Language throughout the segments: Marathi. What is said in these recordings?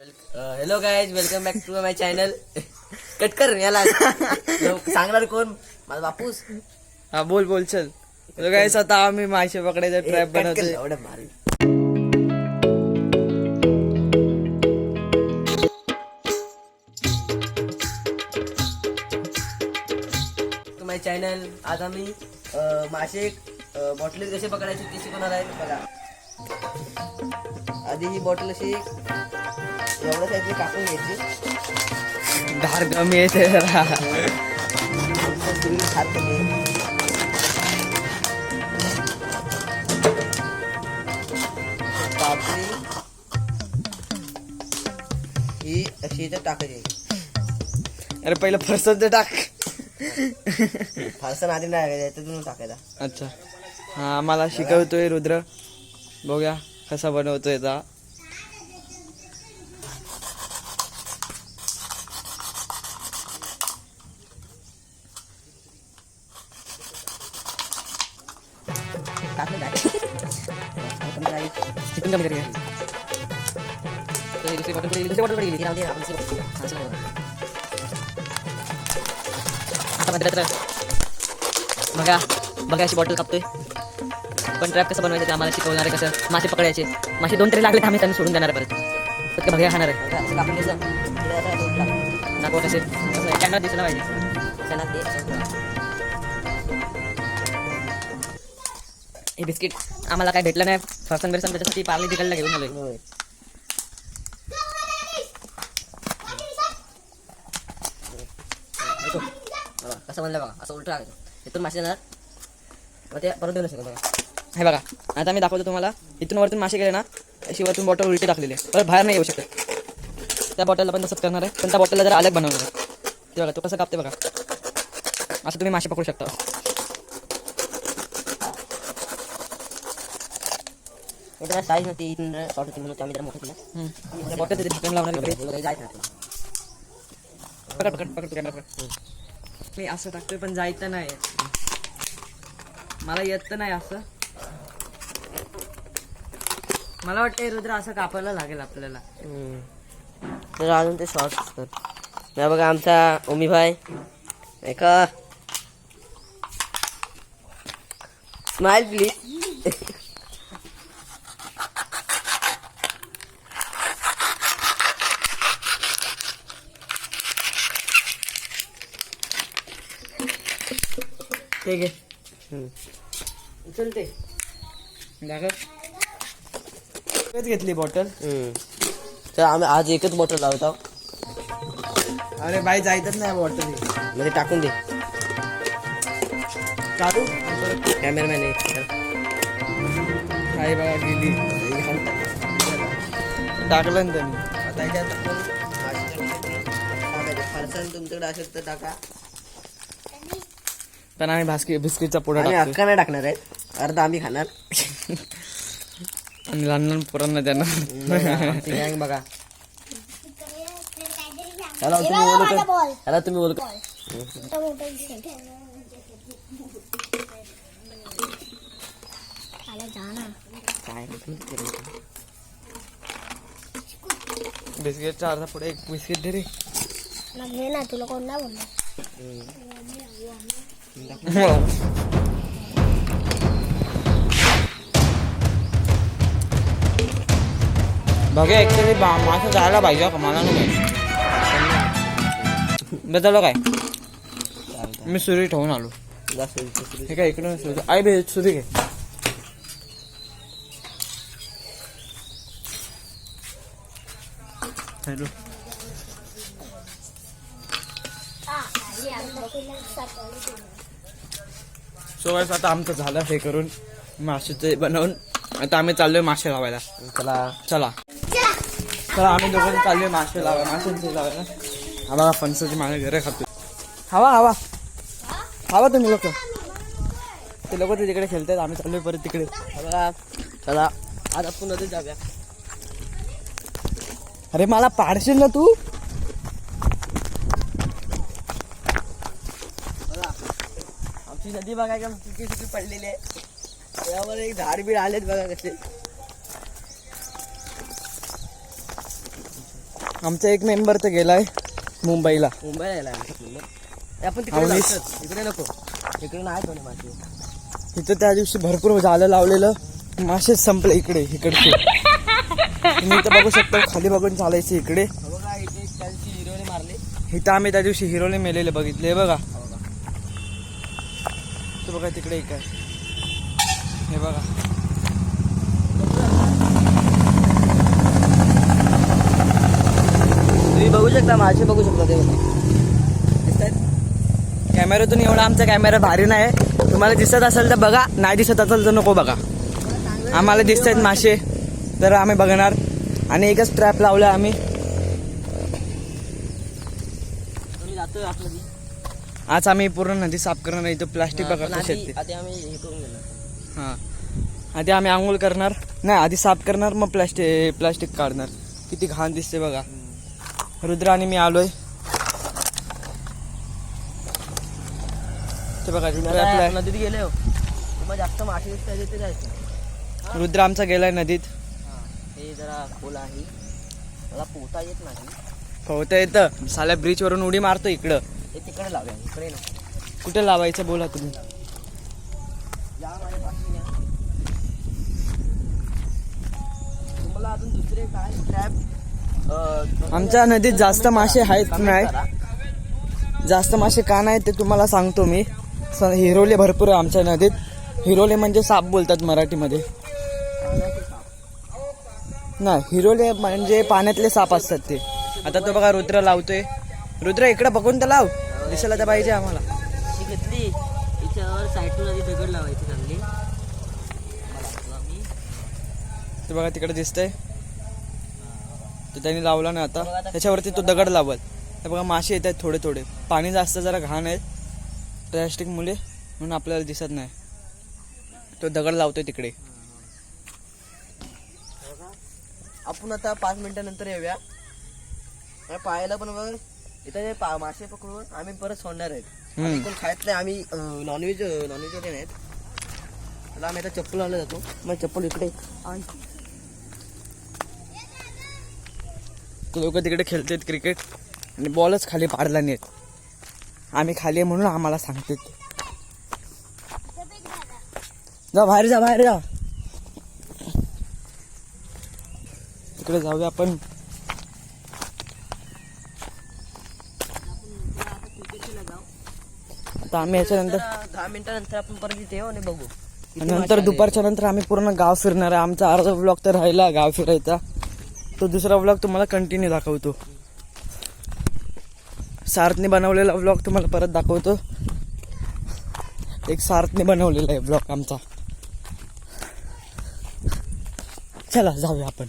Hello guys welcome back to my channel cut कर याला. सांगणार कोण? माझा बापूस. हा बोल बोल चल. तर काय आता आम्ही मासे पकडायचा ट्रॅप बनवतोय. एवढं भारी. माय चॅनल आज आम्ही मासे बॉटलीत कसे पकडायचे ते शिकवणार आहे. बघा. आधी ही बॉटल अशी कापून घ्यायची धार कमी येते जरा ही अशी टाकायची अरे पहिलं फरसत टाक. फारसा आधी नाही टाकायचा. अच्छा. हा आम्हाला शिकवतोय रुद्र. बघूया कसा बनवतोय मात्र तर बघा बघा अशी बॉटल कापतोय. पण ट्रॅप कसं बनवायचं ते आम्हाला शिकवणार आहे कसं? मासे पकडायचे. मासे दोन तरी लागले तर आम्ही त्यांना सोडून देणार परत. फक्त बघा खाणार आहे. बघा, कसे. त्यांना दिसलं पाहिजे. हे बिस्किट आम्हाला काय भेटलं नाही. फरसन बिरसन त्याच्यासाठी पार्ले तिकडला घेऊन आलोय. कसं म्हणलं बघा असं उलट टाकायचं इथून मासे येणार. मग ते परत देऊ शकतो बघा. हे बघा आता मी दाखवतो तुम्हाला. इथून वरतून मासे गेले ना अशी वरतून बॉटल उलटी टाकलेली आहे. परत बाहेर नाही येऊ शकत. त्या बॉटलला पण तसंच करणार आहे. पण त्या बॉटलला जरा अलग बनवणार आहे. ते बघा तो कसं कापते बघा. असं तुम्ही मासे पकडू शकता. मित्रांनो साईज नव्हती इथून शॉर्ट होती म्हणून आम्ही जरा मोठं केलं. बॉटल तिथे ढक्कन लावणार. पकड पकड पकड पकड. मी असं टाकतोय पण जायचं नाही मला येत तर नाही असं. मला वाटतं रुद्र असं कापायला लागेल आपल्याला. हम्म. तर अजून ते शॉर्ट कर. नाही बघा आमचा ओमी भाई ऐका स्माइल प्लीज ठीक आहे चलते दाखव. तेच घेतली बॉटल तर आम्ही आज एकच बॉटल लावतो अरे बाई जायचंच नाही बॉटल म्हणजे टाकून दे. काढू? कॅमेरामॅन आहे. काय बघा गेली टाकलं ना त्यांनी. आता फरसाण तुमच्याकडे असेल तर टाका. पण आम्ही भास्की बिस्किटचा पुडा आम्ही टाकतो अक्का नाही टाकणार आहे. अर्धा आम्ही खाणार. आणि लहान लहान पोरांना त्यांना आमची बघा चला तुम्ही बोलू चला तुम्ही बोलू काय बिस्किटचा अर्धा पुढे एक बिस्किट दे रे. घे ना तुला कोण नाही बोलणार बघा ऍक्च्युली मासे जायला पाहिजे का मला नाही बदललं काय मी सुरी ठेवून आलो हे काय इकडून सुरी आई बे सुरी घे हॅलो सो guys, आता आमचं झालं हे करून मासेचे बनवून. आता आम्ही चाललोय मासे लावायला. चला. चला. चला. आम्ही दोघं चाललोय मासे लावा माशांचे लावायला. हा बघा फणसाची मागे घरे खातो. हवा हवा. हवा तुम्ही लोक. ते लोक ते तिकडे खेळतात. आम्ही चाललोय परत तिकडे. बघा चला. आज आपण जाऊया. अरे मला पाडशील ना तू? नदी बघा का किती किती पडलेली आहे. त्यावर एक झाड बीड आलेत बघा कसे. आमचा एक मेंबर तर गेलाय मुंबईला. मुंबईला यायला आपण तिकडे. लावतात. इकडे नको. इकडे नाही कोणी मासे इथं त्या दिवशी भरपूर झालं लावलेलं. मासेच संपले इकडे इकडचे. तुम्ही इथं बघू शकता खाली बघून चालायचे इकडे. बघा इथे त्यांची हिरोने मारले. इथं आम्ही त्या दिवशी हिरोने मेलेले बघितले बघा. ते बघा तिकडे एक आहे. हे बघा. तुम्ही बघू शकता मासे बघू शकता ते. कॅमेऱ्यातून एवढा आमचा कॅमेरा भारी नाही तुम्हाला दिसत असेल तर बघा नाही दिसत असेल तर नको बघा. आम्हाला दिसत आहेत मासे तर आम्ही बघणार. आणि एकच ट्रॅप लावला आम्ही. आम्ही जातोय आपलं आज आम्ही पूर्ण नदी साफ करणार इथं प्लास्टिक बघा. आधी आम्ही हे करून हां. आधी आम्ही आंघोळ करणार. नाही आधी साफ करणार मग प्लास्टिक प्लास्टिक काढणार. किती घाण दिसते बघा. रुद्र आणि मी आलोय. ते बघा ट्रॅपला नदीत गेले हो. मग जास्त मासे दिसतात जायचं. रुद्र आमचा गेलाय नदीत. हा जरा खोल आहे. मला पोहता येत नाही. पोहता येतं. साल्या ब्रिज वरून उडी मारतो इकडं. तिकडे लावूया इकडे नको. कुठे लावायचं बोला तुम्ही? या माझ्या. तुम्हाला अजून दुसरे काय? ट्रॅप आमच्या नदीत जास्त मासे आहेत नाही. जास्त मासे का नाही ते तुम्हाला सांगतो मी. स- हिरोले भरपूर आहे आमच्या नदीत. हिरोले म्हणजे साप बोलतात मराठीमध्ये. नाही हिरोले म्हणजे पाण्यातले साप असतात ते. आता तो बघा रुद्र लावतोय. रुद्र इकडे बघून तर लाव. दिसायला तर पाहिजे आम्हाला. घेतली. हिच्यावर साईडून आधी दगड लावायची चांगली. ते बघा तिकडे दिसतंय. तर त्यांनी लावला ना आता. त्याच्यावरती तो दगड लावल. तर बघा मासे येत आहेत थोडे थोडे. पाणी जास्त जरा घाण आहे. प्लॅस्टिक मुले म्हणून आपल्याला दिसत नाही. तो दगड लावतोय तिकडे. आपण आता पाच मिनिटानंतर येऊया. पाहायला पण बघ. इथं जे पा- मासे पकडून आम्ही परत सोडणार आहेत. आम्ही कोण खायत नाही आम्ही नॉनव्हेज नॉनव्हेज वगैरे नाहीत. त्याला आम्ही आता चप्पल लावलं जातो. मग चप्पल इकडे लोक तिकडे खेळतात क्रिकेट आणि बॉलच खाली पाडला नाहीत आम्ही खाली आहे म्हणून आम्हाला सांगतात. जा बाहेर जा बाहेर जा. इकडे जाऊया आपण. आता आम्ही याच्यानंतर तर दहा मिनिटानंतर आपण परत इथे येऊ आणि बघू. किती आणि मासे नंतर आले. दुपारच्या नंतर आम्ही पूर्ण गाव फिरणार आहे. आमचा अर्धा ब्लॉग तर राहिला गाव फिरायचा. तो दुसरा ब्लॉग तुम्हाला कंटिन्यू दाखवतो. सार्थने बनवलेला ब्लॉग तुम्हाला परत दाखवतो. एक सार्थने बनवलेला आहे ब्लॉग आमचा. चला जाऊया आपण.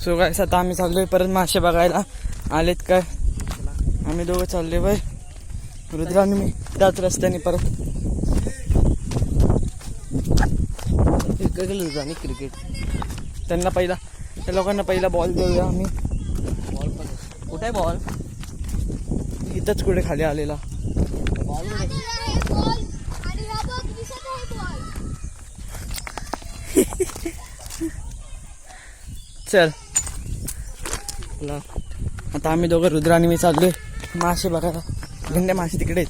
सो काय आता आम्ही चाललोय परत मासे बघायला. आलेत काय? आम्ही दोघं चाललोय बाय. रुद्र आणि मी त्याच रस्त्याने परत. होतो आम्ही क्रिकेट त्यांना पहिला त्या लोकांना पहिला बॉल देऊया आम्ही. बॉल कुठे आहे बॉल इथंच कुठे खाली आलेला. बॉल चल. आता आम्ही दोघं रुद्र आणि मी चाललोय. मासे बघायला गंड्या मासे तिकडे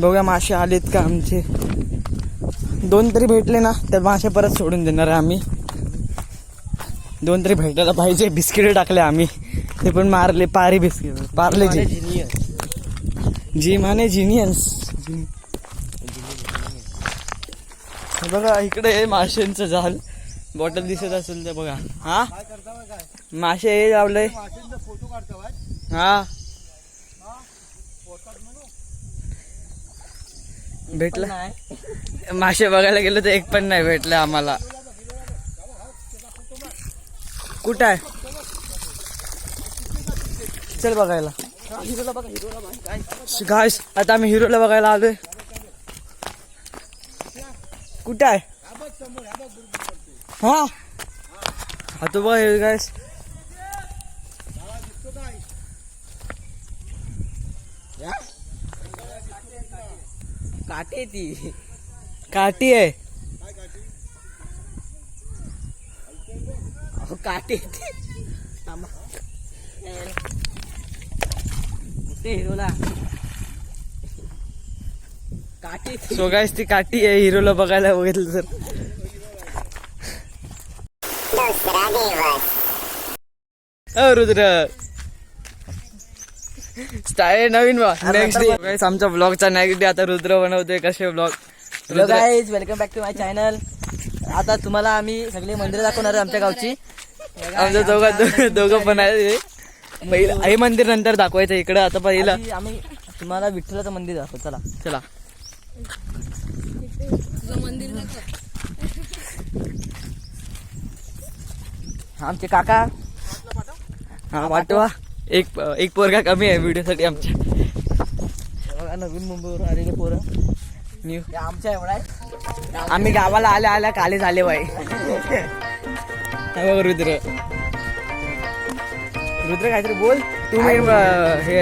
बघूया मासे आलेत का आमचे. दोन तरी भेटले ना तर मासे परत सोडून देणार आहे आम्ही. दोन तरी भेटायला पाहिजे. बिस्किट टाकले आम्ही. ते पण मारले पारी biscuit. Parle G G. Mane जिनियन्स. बघा इकडे माशांचं झाल बॉटल दिसत असेल तर बघा. हा? मासे हे लावलंय. हा. भेटलं. मासे बघायला गेलो तर एक पण नाही भेटलं आम्हाला. कुठं आहे? चल बघायला. हिरोला काय आता आम्ही हिरोला बघायला आलोय. कुठं आहे? हा हा तो बघा हे गायस काटे ती काठी आहे काटे ते हिरोला काटे सो गाईस ती काठी आहे हिरोला बघायला बघितलं तर. अ रुद्र. स्टाईल नवीन नेक्स्ट डे गाईस आमच्या ब्लॉगचा नेक्स्ट डे आता रुद्र बनवतोय. कसे blog hello guys welcome back to my channel आता तुम्हाला आम्ही सगळे मंदिर दाखवणार आहे आमच्या गावची. आमच्या दोघं दोघं पण आहे. पहिलं हे मंदिर नंतर दाखवायचं इकडं. आता पहिलं आम्ही तुम्हाला विठ्ठलाचं मंदिर दाखवू. चला. चला. आमचे काका? हा वाटवा. एक एक पोरगा कमी आहे व्हिडिओ साठी आमच्या. बघा नवीन मुंबईवरून आलेले पोरं. न्यू आमच्या एवढा आहे आम्ही गावाला आल्या आल्या काले झाले बाई. बघ रुद्र. रुद्र काहीतरी बोल. तू मी हे.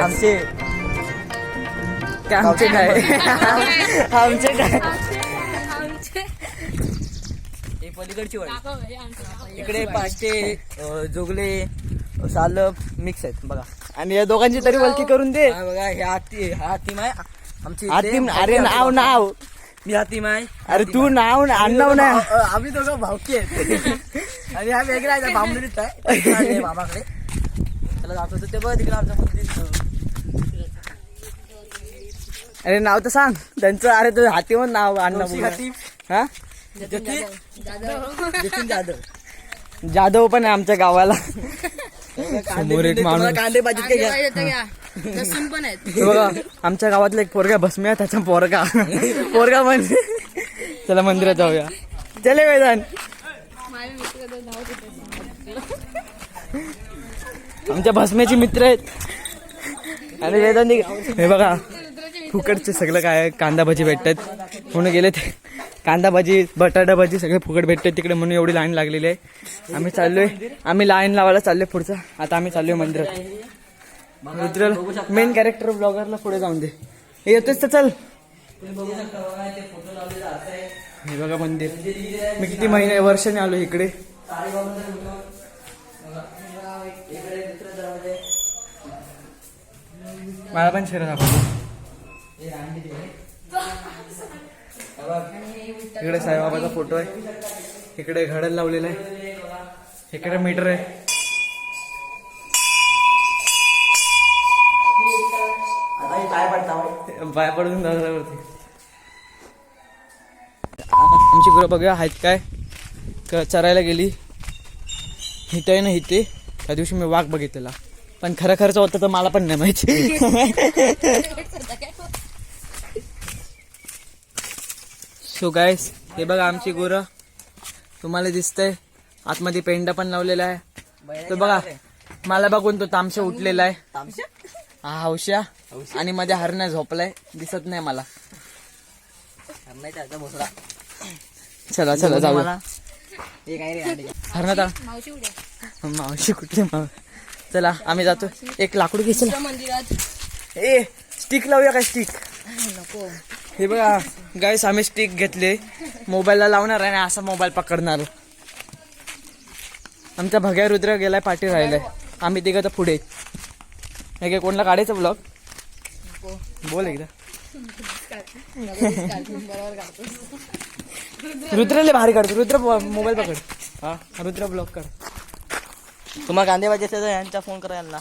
आमचे आमचे काय? आमचे काय? पलीकडची वाडी. इकडे पाचटे अं, जोगले सालप मिक्स आहेत बघा. आणि या दोघांची तरी वलकी करून दे. हा बघा हे हाती हा हातीम आहे आमची मोठी अरे नाव. नाव. मी हातीम आहे अरे तू नाव आडनाव नाही. आम्ही दोघं भावकी आहेत. आणि हा वेगळा आहे बांबुलीत आहे. मामाकडे त्याला दाखवतो. ते बघ तिकडे आमचं मंदिर अरे नाव तर सांग. त्यांचं अरे तू हाती मग नाव बोल. हातीम हा? जतीन जतीन जाधव. जाधव. पण आहे आमच्या गावाला. समोर एक माणूस. कांदे भाजीत काय घ्या. हे बघा आमच्या गावातला एक पोरगा भस्मी आहे त्याचा पोरगा. पोरगा म्हणजे चला मंदिरात जाऊया. चले वेदान आमच्या भस्मेचे मित्र आहेत. आणि वेदांती हे बघा फुकटचे सगळं काय. कांदा भाजी भेटतात. म्हणून गेले ते? कांदा भाजी बटाटा भाजी सगळे फुकट भेटते तिकडे म्हणून एवढी लाईन लागलेली आहे. आम्ही चाललोय. आम्ही लाईन लावायला चाललोय पुढचं. आता आम्ही चाललोय मंदिरात. रुद्र मेन कॅरेक्टर ब्लॉगरला पुढे जाऊन दे. हे येतोच तर चल. हे बघा मंदिर. मी किती महिने वर्षाने आलो इकडे. मला पण शेर दाखवतो इकडे साईबाबाचा फोटो आहे. इकडे घडल लावलेलं आहे. इकडे मीटर आहे. बाय पाय पडून दादावरती आमची गुरं बघा आहेत काय? क- चरायला गेली. हिथं आहे ना हिथे त्या दिवशी मी वाघ बघितलेला. पण खरं खर्च होतं तर मला पण नाही माहिती. सो गायस हे बघा आमची गुरं. तुम्हाला दिसतंय. आतमध्ये पेंडा पण लावलेला आहे. तो बघा मला बघून तो तामशा उठलेला आहे. हा हौशा. आणि मध्ये हरण्या झोपलाय. दिसत नाही मला. चला चला जाऊ हे हरण्यात मावशी कुठली माव चला आम्ही जातो. एक लाकूड घे चला. ए स्टिक लावूया काय स्टिक हे बघा गाईस आम्ही स्टिक घेतले. मोबाईलला लावणार आणि असा मोबाईल पकडणार. आमचा भग्या रुद्र गेलाय पाठी राहिलाय. आम्ही तिघं तर पुढे. हे कोणला काढायचं ब्लॉग बोल एकदा. रुद्रले भारी काढतो. रुद्र मोबाईल पकड. हा रुद्र ब्लॉग कर तुम्हाला कांदे भाजी असेल तर यांचा फोन करा यांना.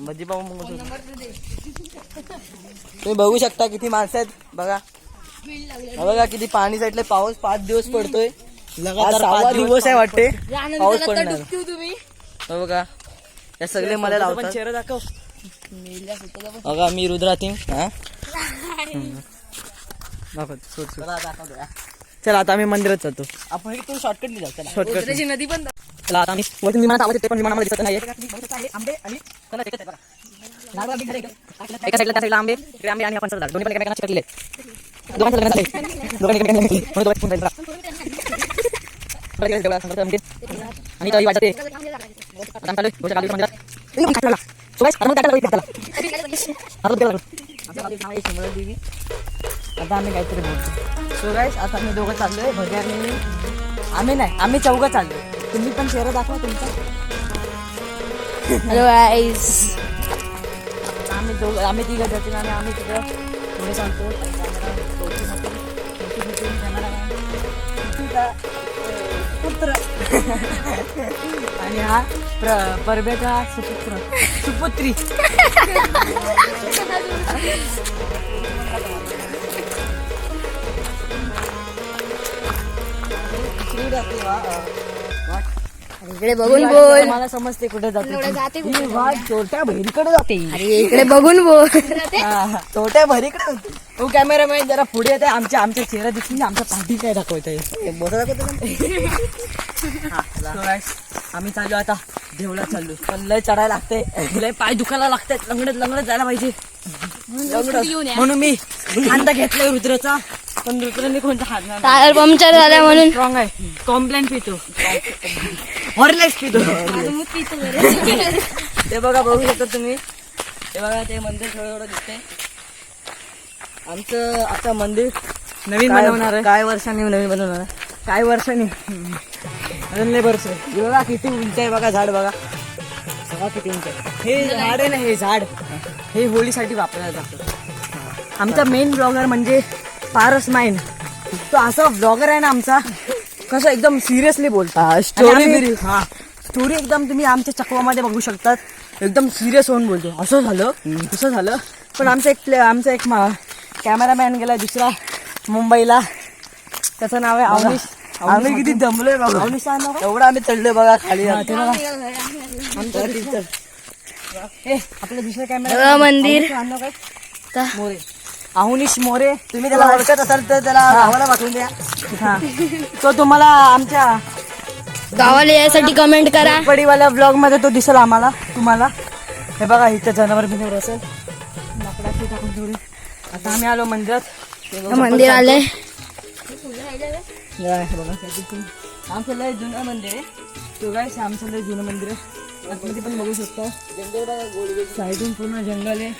भजी पाहून मग तुम्ही बघू शकता किती माणसं आहेत. बघा. हा बघा किती पाणी साईडले पाऊस पाच दिवस पडतोय. सहावा दिवस आहे वाटते. पाऊस पडणार. हो बघा. या सगळे मला लावतात. चेहरा दाखव. बघा मी रुद्रातिंग हा? दाखव चला दाखवतो या. चला आता आम्ही मंदिरात जातो. आपण इथून शॉर्टकट जाऊ चला. शॉर्टकट नदी पण चला आता आम्ही वरती विमानात आवाज येते पण विमानामध्ये दिसत नाही आंबे आणि चला एकच आंबे एका साईडला त्या साईडला आंबे इकडे आंबे आणि आपण झाड दोन्ही पण एकमेकांना चिकटले आहेत. लग्न दोघांनी एकमेकांना घेतली म्हणून दोघांची फोन बघा म्हणजे. आणि वाटते आता आम्ही चाललोय. गोष्ट मंदिरात. सुभाष, त्याला. देवी आता आम्ही काहीतरी बोलतो. सो आता आम्ही दोघं चाललोय. भज्याने आम्ही नाही आम्ही चौघं चाललोय. तुम्ही पण चेहरा दाखवा तुमचा. हॅलो गाईस आम्ही दोघ आम्ही तिघं जातील आणि आम्ही तिकडं पुढे सांगतो पुत्र आणि हा प्र परब्याचा सुपुत्र. सुपुत्री. इकडे बघून बोल. मला समजते कुठे जाते ही वाट चोरट्या बहिरीकडे जाते. अरे इकडे बघून बोल. चोरट्या बहिरीकडे जाते. तो कॅमेरामॅन जरा पुढे येते आमच्या आमच्या चेहरा दिसली ना आमच्या पाठी काय दाखवत आम्ही चाललो आता. देवळात चाललो. पण लय चढायला लागते. लय पाय दुखायला लागतात लंगडत लंगडत जायला पाहिजे. लंगडत. म्हणून मी खांदा घेतलाय रुद्राचा. पण रुद्राने कोणता हात नाही टायर पंक्चर झाला म्हणून. स्ट्रॉंग आहे. कॉम्प्लेन पितो. हॉर्लेक्स पितो. ते बघा बघू शकता तुम्ही. ते बघा ते मंदिर थोडं थोडं दिसतंय. आमचं आता मंदिर नवीन बनवणार आहे. काय वर्षांनी नवीन बनवणार आहे? काय वर्षांनी? अजून लय वर्ष आहे. हे बघा किती उंच आहे बघा झाड बघा. बघा किती उंच आहे. हे झाड आहे ना हे झाड. हे होळीसाठी वापरायला जातं. आमचा मेन ब्लॉगर म्हणजे पारस माइन तो असा ब्लॉगर आहे ना आमचा कसं एकदम सिरियसली बोलता. स्टोरी हा स्टोरी एकदम तुम्ही आमच्या चकवामध्ये बघू शकतात. एकदम सिरियस होऊन बोलतो. असं झालं तसं झालं. पण आमचा एक प्ले आमचा एक कॅमेरामॅन गेला दुसरा मुंबईला. त्याचं नाव आहे अवनीश. आम्ही किती दमलोय बघा. अवनीश? एवढं आम्ही चढलोय बघा खाली. आपलं दुसरं कॅमेरा मंदिर. मोरे. अवनीश मोरे. तुम्ही त्याला ओळखत असाल तर त्याला गावाला पाठवून द्या. हा. तो तुम्हाला आमच्या गावाला यायसाठी कमेंट करा. पडीवाल्या ब्लॉगमध्ये तो दिसेल आम्हाला तुम्हाला. हे बघा इथं जनावर बिनावर असेल. लाकडाची टाकून ठेवली आता आम्ही आलो मंदिरात. मंदिर आले या, बघा आमचं लय जुनं मंदिर आहे. तो काय आमचं लय जुनं मंदिर आहे. आतमध्ये पण बघू शकता. साईडून पूर्ण जंगल आहे.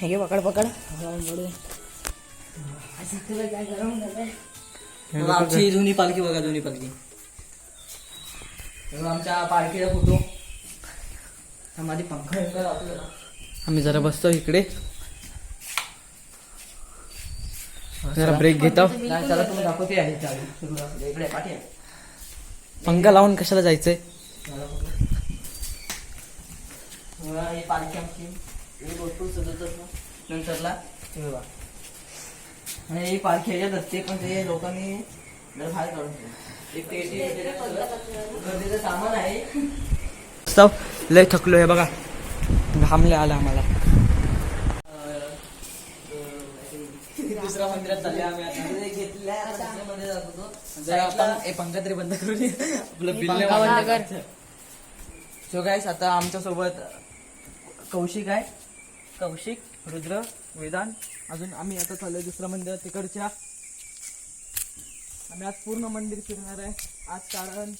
हे घे पकड पकड. आमची जुनी पालखी बघा जुनी पालखी. आमच्या पालखीचा फोटो माझी पंखा. आम्ही जरा बसतो इकडे. जरा ब्रेक घेतो. चला तुम्ही दाखवते आहे चालू. इकडे पाठी. पंखा लावून कशाला जायचंय? ही पालखी आमची. नंतरला हे आणि ही पालखी ह्याच्यात असते पण ते लोकांनी बाहेर काढून सामान आहे. स्टॉप लय थकलो हे बघा. घामले आलं आम्हाला. दुसऱ्या मंदिरात चालले आम्ही आता. घेतल्या. दुसऱ्या मंदिरात जात होतो. जरा आपण हे पंखा तरी बंद करू दे. आपलं बिल पंखा बंद कर सो गाईस आता आमच्यासोबत कौशिक आहे. कौशिक रुद्र वेदांत. अजून आम्ही आता चाललोय दुसऱ्या मंदिरात तिकडच्या. आम्ही आज पूर्ण मंदिर फिरणार आहे. आज कारण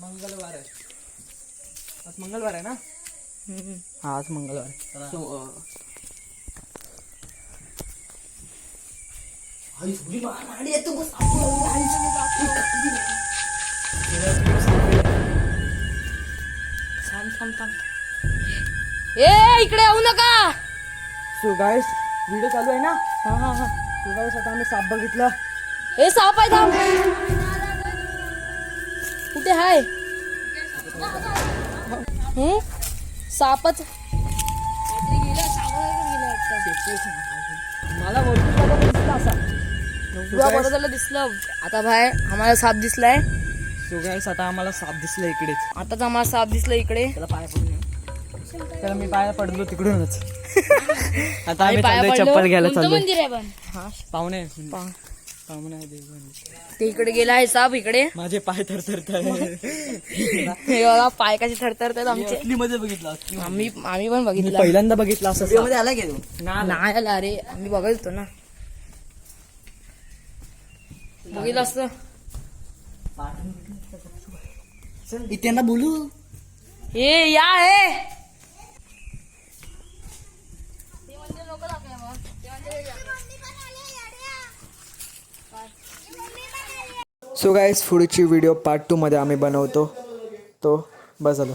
मंगळवार आहे. आज मंगळवार आहे ना? हा आज मंगळवार आहे. ए इकडे येऊ नका. सो गाईस व्हिडिओ चालू आहे ना? हा हा हा. सो गाईस आता आम्ही साप बघितला. ए साप आहे थांब. कुठे हाय? हम्म? सापच. मला दिसला दिसलं. आता बाहेर आम्हाला साप दिसलाय. सो गाईस आता आम्हाला साप दिसला इकडेच आताच आम्हाला साप दिसला इकडे. त्याला पाया पडून त्याला मी पाया पडलो तिकडूनच. आता आम्ही पाया पडलो. चप्पल घ्यायला कोणतं चाललोय. मंदिर आहे पण? हा पाहुणे सामने आहे देवगण. ते इकडे गेला आहे साप इकडे. माझे पाय थरथरत हे बघा पाय कसे थरथरतात आमचे. मध्ये बघितला आम्ही आम्ही पण बघितलं. पहिल्यांदा बघितला असं मध्ये आला तू? नाही आला अरे आम्ही बघत होतो ना. बघितलं असतं. त्यांना बोलू? हे या हे सो गाईज पुढची व्हिडिओ पार्ट टूमध्ये आम्ही बनवतो. तो बस झालं.